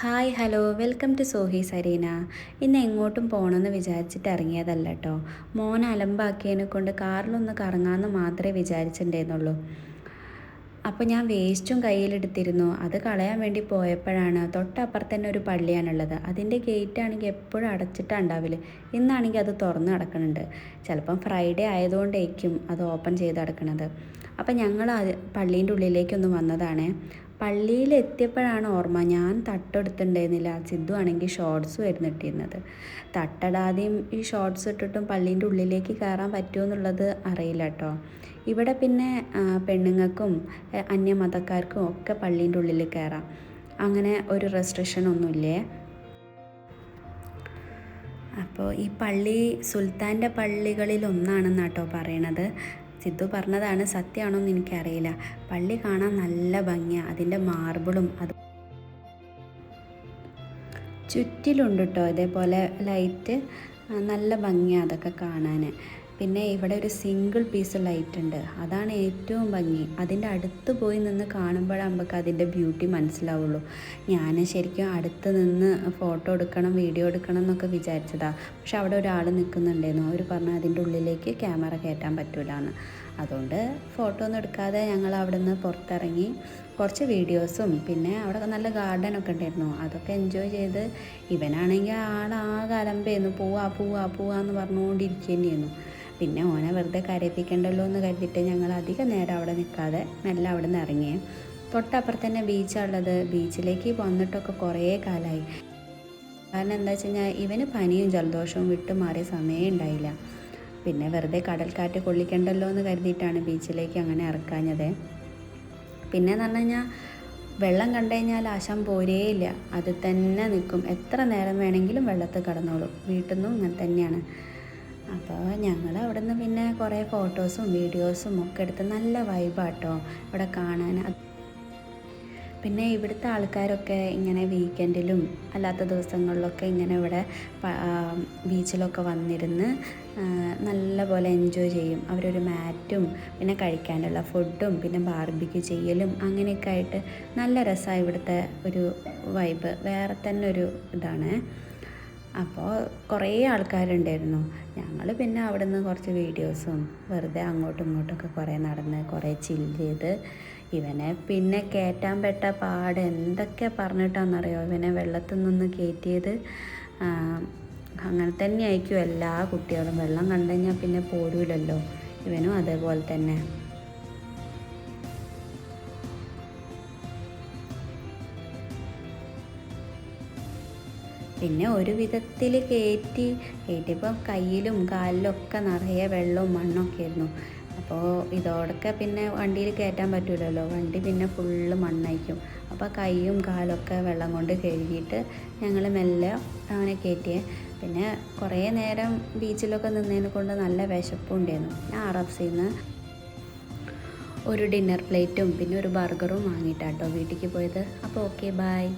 Hi hello. Welcome to Sohi Sarina. ഇന്ന് എങ്ങോട്ടും പോകണമെന്ന് വിചാരിച്ചിട്ട് ഇറങ്ങിയതല്ല കേട്ടോ മോൻ അലമ്പാക്കിയതിനെ കൊണ്ട് കാറിലൊന്ന് കറങ്ങാമെന്ന് മാത്രമേ വിചാരിച്ചിട്ടുണ്ടായിരുന്നുള്ളൂ. അപ്പോൾ ഞാൻ വേസ്റ്റും കയ്യിലെടുത്തിരുന്നു. അത് കളയാൻ വേണ്ടി പോയപ്പോഴാണ് തൊട്ടപ്പുറത്ത് തന്നെ ഒരു പള്ളിയാണുള്ളത്. അതിന്റെ ഗേറ്റ് ആണെങ്കിൽ എപ്പോഴും അടച്ചിട്ടാണ് ഉണ്ടാവില്ല ഇന്നാണെങ്കിൽ അത് തുറന്ന് കിടക്കുന്നുണ്ട് ചിലപ്പം ഫ്രൈഡേ ആയതുകൊണ്ടായിരിക്കും അത് ഓപ്പൺ ചെയ്ത് കിടക്കുന്നത് അപ്പം ഞങ്ങൾ പള്ളീന്റെ ഉള്ളിലേക്കൊന്ന് വന്നതാണ്. പള്ളിയിൽ എത്തിയപ്പോഴാണ് ഓർമ്മ. ഞാൻ തട്ടെടുത്തിട്ടുണ്ടായിരുന്നില്ല. സിദ്ധു ആണെങ്കിൽ ഷോർട്സ് വരുന്നു ഇട്ടിരുന്നത്. തട്ടടാതെയും ഈ ഷോർട്സ് ഇട്ടിട്ടും പള്ളീന്റെ ഉള്ളിലേക്ക് കയറാൻ പറ്റുമോ എന്നുള്ളത് അറിയില്ല കേട്ടോ. ഇവിടെ പിന്നെ പെണ്ണുങ്ങൾക്കും അന്യമതക്കാർക്കും ഒക്കെ പള്ളീന്റെ ഉള്ളിൽ കയറാം. അങ്ങനെ ഒരു റെസ്ട്രിക്ഷൻ ഒന്നുമില്ലേ? അപ്പോൾ ഈ പള്ളി സുൽത്താന്റെ പള്ളികളിൽ ഒന്നാണെന്നാട്ടോ പറയണത്. സിദ്ധു പറഞ്ഞതാണ് സത്യമാണോന്ന് എനിക്കറിയില്ല. പള്ളി കാണാൻ നല്ല ഭംഗിയാണ് അതിന്റെ മാർബിളും അത് ചുറ്റിലുണ്ട് കേട്ടോ ഇതേപോലെ ലൈറ്റ്. നല്ല ഭംഗിയാണ് അതൊക്കെ കാണാൻ പിന്നെ ഇവിടെ ഒരു സിംഗിൾ പീസ് ലൈറ്റ് ഉണ്ട്. അതാണ് ഏറ്റവും ഭംഗി. അതിന്റെ അടുത്ത് പോയി നിന്ന് കാണുമ്പോഴാണ് നമുക്ക് അതിന്റെ ബ്യൂട്ടി മനസ്സിലാവുള്ളൂ. ഞാൻ ശരിക്കും അടുത്ത് നിന്ന് ഫോട്ടോ എടുക്കണം വീഡിയോ എടുക്കണം എന്നൊക്കെ വിചാരിച്ചതാണ് പക്ഷെ അവിടെ ഒരാൾ നിൽക്കുന്നുണ്ടായിരുന്നു. അവർ പറഞ്ഞു അതിന്റെ ഉള്ളിലേക്ക് ക്യാമറ കയറ്റാൻ പറ്റില്ല എന്ന് അതുകൊണ്ട് ഫോട്ടോ ഒന്നും എടുക്കാതെ ഞങ്ങൾ അവിടെ നിന്ന് പുറത്തിറങ്ങി കുറച്ച് വീഡിയോസും പിന്നെ അവിടെ നല്ല ഗാർഡനൊക്കെ ഉണ്ടായിരുന്നു. അതൊക്കെ എൻജോയ് ചെയ്ത് ഇവനാണെങ്കിൽ ആളാകെ അലമ്പേന്നു പോവാ പോവാ പോവാ എന്ന് പറഞ്ഞുകൊണ്ടിരിക്കുകയും പറഞ്ഞുകൊണ്ടിരിക്കുകയായിരുന്നു പിന്നെ ഓനെ വെറുതെ കരയിപ്പിക്കണ്ടല്ലോ എന്ന് കരുതിയിട്ട് ഞങ്ങൾ അധികം നേരം അവിടെ നിൽക്കാതെ മെല്ലെ അവിടെ നിന്ന് ഇറങ്ങി. തൊട്ടപ്പുറത്ത് തന്നെ ബീച്ചാണുള്ളത് ബീച്ചിലേക്ക് വന്നിട്ടൊക്കെ കുറേ കാലമായി കാരണം എന്താ വെച്ച് കഴിഞ്ഞാൽ ഇവന് പനിയും ജലദോഷവും വിട്ട് മാറിയ സമയം ഉണ്ടായില്ല. പിന്നെ വെറുതെ കടൽക്കാറ്റ് കൊള്ളിക്കണ്ടല്ലോ എന്ന് കരുതിയിട്ടാണ് ബീച്ചിലേക്ക് അങ്ങനെ ഇറക്കാഞ്ഞത്. പിന്നെ എന്ന് പറഞ്ഞു കഴിഞ്ഞാൽ വെള്ളം കണ്ടു കഴിഞ്ഞാൽ ആശാൻ പോരേയില്ല അത് തന്നെ നിൽക്കും. എത്ര നേരം വേണമെങ്കിലും വെള്ളത്തിൽ കടന്നോളും. വീട്ടിൽ നിന്നും അങ്ങനെ തന്നെയാണ്. അപ്പോൾ ഞങ്ങൾ അവിടെ നിന്ന് പിന്നെ കുറേ ഫോട്ടോസും വീഡിയോസും ഒക്കെ എടുത്ത് നല്ല വൈബാട്ടോ ഇവിടെ കാണാൻ. പിന്നെ ഇവിടുത്തെ ആൾക്കാരൊക്കെ ഇങ്ങനെ വീക്കെൻഡിലും അല്ലാത്ത ദിവസങ്ങളിലൊക്കെ ഇങ്ങനെ ഇവിടെ ബീച്ചിലൊക്കെ വന്നിരുന്ന് നല്ല പോലെ എൻജോയ് ചെയ്യും. അവരൊരു മാറ്റും പിന്നെ കഴിക്കാനുള്ള ഫുഡും പിന്നെ ബാർബിക്ക് ചെയ്യലും അങ്ങനെയൊക്കെ ആയിട്ട് നല്ല രസമാണ് ഇവിടുത്തെ ഒരു വൈബ് വേറെ തന്നെ ഒരു ഇതാണ്. അപ്പോൾ കുറേ ആൾക്കാരുണ്ടായിരുന്നു. ഞങ്ങൾ പിന്നെ അവിടെ നിന്ന് കുറച്ച് വീഡിയോസും വെറുതെ അങ്ങോട്ടും ഇങ്ങോട്ടൊക്കെ കുറേ നടന്ന് കുറേ ചില്ല് ചെയ്ത് ഇവനെ പിന്നെ കയറ്റാൻ പെട്ട പാട് എന്തൊക്കെ പറഞ്ഞിട്ടാണെന്നറിയോ ഇവനെ വെള്ളത്തിൽ നിന്ന് കയറ്റിയത് അങ്ങനെ തന്നെ ആയിരിക്കും എല്ലാ കുട്ടികളും. വെള്ളം കണ്ടു കഴിഞ്ഞാൽ പിന്നെ പോരൂലല്ലോ. ഇവനും അതേപോലെ തന്നെ. പിന്നെ ഒരു വിധത്തിൽ കയറ്റി കയറ്റിയപ്പോൾ കയ്യിലും കാലിലും ഒക്കെ നിറയെ വെള്ളവും മണ്ണൊക്കെ ആയിരുന്നു. അപ്പോൾ ഇതോടൊക്കെ പിന്നെ വണ്ടിയിൽ കയറ്റാൻ പറ്റില്ലല്ലോ വണ്ടി പിന്നെ ഫുള്ള് മണ്ണായിരിക്കും. അപ്പോൾ കൈയും കാലൊക്കെ വെള്ളം കൊണ്ട് കഴുകിയിട്ട് ഞങ്ങൾ മെല്ലെ അവനെ കയറ്റിയേ. പിന്നെ കുറേ നേരം ബീച്ചിലൊക്കെ നിന്നതിനെ കൊണ്ട് നല്ല വിശപ്പും ഉണ്ടായിരുന്നു. ഞാൻ എഫ് സിന്ന് ഒരു ഡിന്നർ പ്ലേറ്റും പിന്നെ ഒരു ബർഗറും വാങ്ങിയിട്ടാട്ടോ വീട്ടിലേക്ക് പോയത്. അപ്പോൾ ഓക്കെ ബായ്